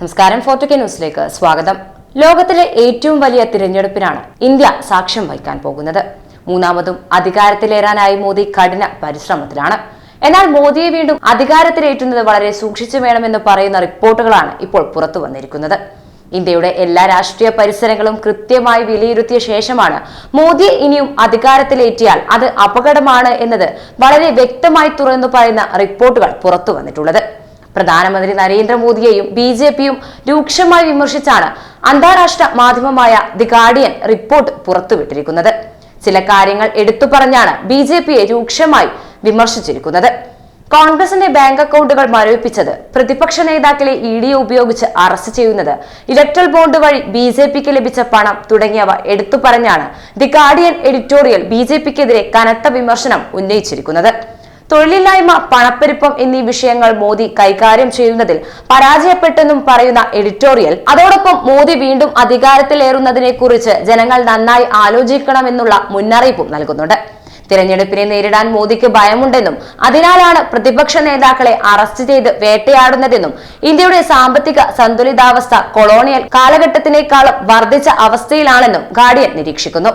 നമസ്കാരം ഫോർട്ടു കെ ന്യൂസിലേക്ക് സ്വാഗതം. ലോകത്തിലെ ഏറ്റവും വലിയ തിരഞ്ഞെടുപ്പിനാണ് ഇന്ത്യ സാക്ഷ്യം വഹിക്കാൻ പോകുന്നത്. മൂന്നാമതും അധികാരത്തിലേറാനായി മോദി കഠിന പരിശ്രമത്തിലാണ്. എന്നാൽ മോദിയെ വീണ്ടും അധികാരത്തിലേറ്റുന്നത് വളരെ സൂക്ഷിച്ചു വേണമെന്ന് പറയുന്ന റിപ്പോർട്ടുകളാണ് ഇപ്പോൾ പുറത്തു വന്നിരിക്കുന്നത്. ഇന്ത്യയുടെ എല്ലാ രാഷ്ട്രീയ പരിസരങ്ങളും കൃത്യമായി വിലയിരുത്തിയ ശേഷമാണ് മോദി ഇനിയും അധികാരത്തിലേറ്റിയാൽ അത് അപകടമാണ് എന്നത് വളരെ വ്യക്തമായി തുറന്നു പറയുന്ന റിപ്പോർട്ടുകൾ പുറത്തു വന്നിട്ടുള്ളത്. പ്രധാനമന്ത്രി നരേന്ദ്രമോദിയെയും ബി ജെ പിയും രൂക്ഷമായി വിമർശിച്ചാണ് അന്താരാഷ്ട്ര മാധ്യമമായ ദി ഗാർഡിയൻ റിപ്പോർട്ട് പുറത്തുവിട്ടിരിക്കുന്നത്. ചില കാര്യങ്ങൾ എടുത്തു പറഞ്ഞാണ് ബി ജെ പിയെ രൂക്ഷമായി വിമർശിച്ചിരിക്കുന്നത്. കോൺഗ്രസിന്റെ ബാങ്ക് അക്കൗണ്ടുകൾ മരവിപ്പിച്ചത് പ്രതിപക്ഷ നേതാക്കളെ ഇ ഡി ഉപയോഗിച്ച് അറസ്റ്റ് ചെയ്യുന്നത് ഇലക്ട്രൽ ബോണ്ട് വഴി ബി ജെ പിക്ക് ലഭിച്ച പണം തുടങ്ങിയവ എടുത്തു പറഞ്ഞാണ് the Guardian editorial B J പിക്കെതിരെ കനത്ത വിമർശനം ഉന്നയിച്ചിരിക്കുന്നത്. തൊഴിലില്ലായ്മ പണപ്പെരുപ്പം എന്നീ വിഷയങ്ങൾ മോദി കൈകാര്യം ചെയ്യുന്നതിൽ പരാജയപ്പെട്ടെന്നും പറയുന്ന എഡിറ്റോറിയൽ. അതോടൊപ്പം മോദി വീണ്ടും അധികാരത്തിലേറുന്നതിനെ കുറിച്ച് ജനങ്ങൾ നന്നായി ആലോചിക്കണമെന്നുള്ള മുന്നറിയിപ്പും നൽകുന്നുണ്ട്. തിരഞ്ഞെടുപ്പിനെ നേരിടാൻ മോദിക്ക് ഭയമുണ്ടെന്നും അതിനാലാണ് പ്രതിപക്ഷ നേതാക്കളെ അറസ്റ്റ് ചെയ്ത് വേട്ടയാടുന്നതെന്നും ഇന്ത്യയുടെ സാമ്പത്തിക സന്തുലിതാവസ്ഥ കൊളോണിയൽ കാലഘട്ടത്തിനേക്കാളും വർദ്ധിച്ച അവസ്ഥയിലാണെന്നും ഗാർഡിയൻ നിരീക്ഷിക്കുന്നു.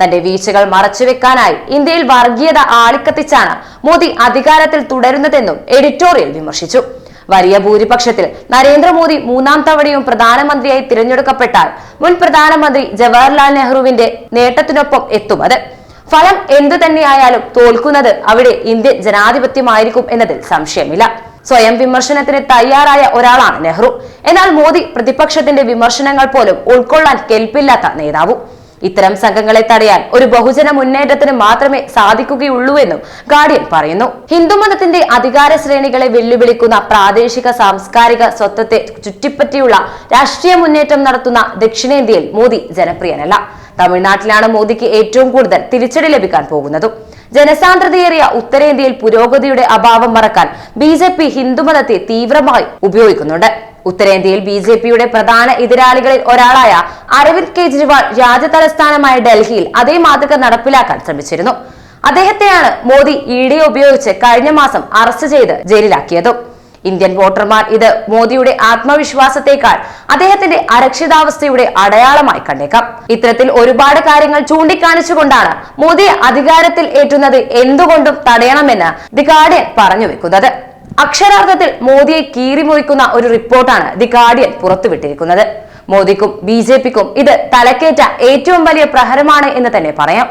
തന്റെ വീഴ്ചകൾ മറച്ചുവെക്കാനായി ഇന്ത്യയിൽ വർഗീയത ആളിക്കത്തിച്ചാണ് മോദി അധികാരത്തിൽ തുടരുന്നതെന്നും എഡിറ്റോറിയൽ വിമർശിച്ചു. വലിയ ഭൂരിപക്ഷത്തിൽ നരേന്ദ്രമോദി മൂന്നാം തവണയും പ്രധാനമന്ത്രിയായി തിരഞ്ഞെടുക്കപ്പെട്ടാൽ മുൻ പ്രധാനമന്ത്രി ജവഹർലാൽ നെഹ്റുവിന്റെ നേട്ടത്തിനൊപ്പം എത്തുമത് ഫലം എന്തു തന്നെയായാലും തോൽക്കുന്നത് അവിടെ ഇന്ത്യൻ ജനാധിപത്യമായിരിക്കും എന്നതിൽ സംശയമില്ല. സ്വയം വിമർശനത്തിന് തയ്യാറായ ഒരാളാണ് നെഹ്റു. എന്നാൽ മോദി പ്രതിപക്ഷത്തിന്റെ വിമർശനങ്ങൾ പോലും ഉൾക്കൊള്ളാൻ കെൽപ്പില്ലാത്ത നേതാവും. ഇത്തരം സംഘങ്ങളെ തടയാൻ ഒരു ബഹുജന മുന്നേറ്റത്തിന് മാത്രമേ സാധിക്കുകയുള്ളൂവെന്നും ഗാർഡിയൻ പറയുന്നു. ഹിന്ദുമതത്തിന്റെ അധികാര ശ്രേണികളെ വെല്ലുവിളിക്കുന്ന പ്രാദേശിക സാംസ്കാരിക സ്വത്വത്തെ ചുറ്റിപ്പറ്റിയുള്ള രാഷ്ട്രീയ മുന്നേറ്റം നടത്തുന്ന ദക്ഷിണേന്ത്യയിൽ മോദി ജനപ്രിയനല്ല. തമിഴ്നാട്ടിലാണ് മോദിക്ക് ഏറ്റവും കൂടുതൽ തിരിച്ചടി ലഭിക്കാൻ പോകുന്നതും. ജനസാന്ദ്രതയേറിയ ഉത്തരേന്ത്യയിൽ പുരോഗതിയുടെ അഭാവം മറക്കാൻ ബി ജെ പി ഹിന്ദുമതത്തെ തീവ്രമായി ഉപയോഗിക്കുന്നുണ്ട്. ഉത്തരേന്ത്യയിൽ ബി ജെ പിയുടെ പ്രധാന എതിരാളികളിൽ ഒരാളായ അരവിന്ദ് കെജ്രിവാൾ രാജ്യതലസ്ഥാനമായ ഡൽഹിയിൽ അതേ മാതൃക നടപ്പിലാക്കാൻ ശ്രമിച്ചിരുന്നു. അദ്ദേഹത്തെയാണ് മോദി ഇ ഡി ഉപയോഗിച്ച് കഴിഞ്ഞ മാസം അറസ്റ്റ് ചെയ്ത് ജയിലിലാക്കിയത്. ഇന്ത്യൻ വോട്ടർമാർ ഇത് മോദിയുടെ ആത്മവിശ്വാസത്തെക്കാൾ അദ്ദേഹത്തിന്റെ അരക്ഷിതാവസ്ഥയുടെ അടയാളമായി കണ്ടേക്കാം. ഇത്തരത്തിൽ ഒരുപാട് കാര്യങ്ങൾ ചൂണ്ടിക്കാണിച്ചുകൊണ്ടാണ് മോദിയെ അധികാരത്തിൽ ഏറ്റുന്നത് എന്തുകൊണ്ടും തടയണമെന്ന് ദി ഗാർഡിയൻ പറഞ്ഞു വെക്കുന്നത്. അക്ഷരാർത്ഥത്തിൽ മോദിയെ കീറിമുറിക്കുന്ന ഒരു റിപ്പോർട്ടാണ് ദി ഗാർഡിയൻ പുറത്തുവിട്ടിരിക്കുന്നത്. മോദിക്കും ബി ജെ പിക്കും ഇത് തലക്കേറ്റ ഏറ്റവും വലിയ പ്രഹരമാണ് എന്ന് തന്നെ പറയാം.